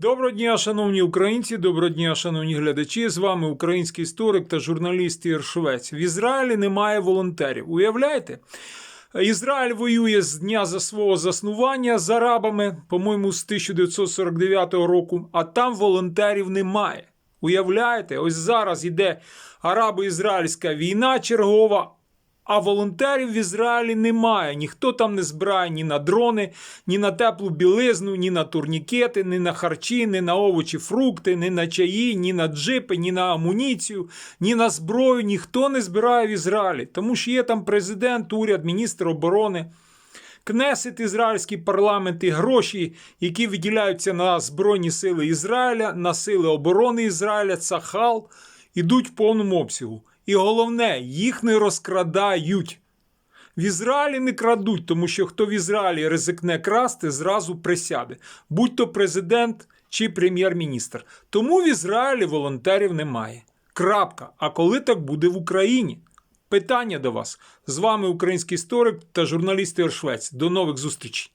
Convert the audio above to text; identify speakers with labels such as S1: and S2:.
S1: Доброго дня, шановні українці, доброго дня, шановні глядачі. З вами український історик та журналіст Ігор Швець. В Ізраїлі немає волонтерів. Уявляєте? Ізраїль воює з дня за свого заснування з арабами, по-моєму, з 1949 року, а там волонтерів немає. Уявляєте, ось зараз йде арабо-ізраїльська війна чергова. А волонтерів в Ізраїлі немає. Ніхто там не збирає ні на дрони, ні на теплу білизну, ні на турнікети, ні на харчі, ні на овочі, фрукти, ні на чаї, ні на джипи, ні на амуніцію, ні на зброю. Ніхто не збирає в Ізраїлі, тому що є там президент, уряд, міністр оборони. Кнесет, ізраїльський парламент і гроші, які виділяються на Збройні сили Ізраїля, на сили оборони Ізраїля, Цахал, ідуть в повному обсягу. І головне, їх не розкрадають. В Ізраїлі не крадуть, тому що хто в Ізраїлі ризикне красти, зразу присяде, будь то президент чи прем'єр-міністр. Тому в Ізраїлі волонтерів немає. Крапка. А коли так буде в Україні? Питання до вас. З вами український історик та журналіст Ігор Швець. До нових зустрічей.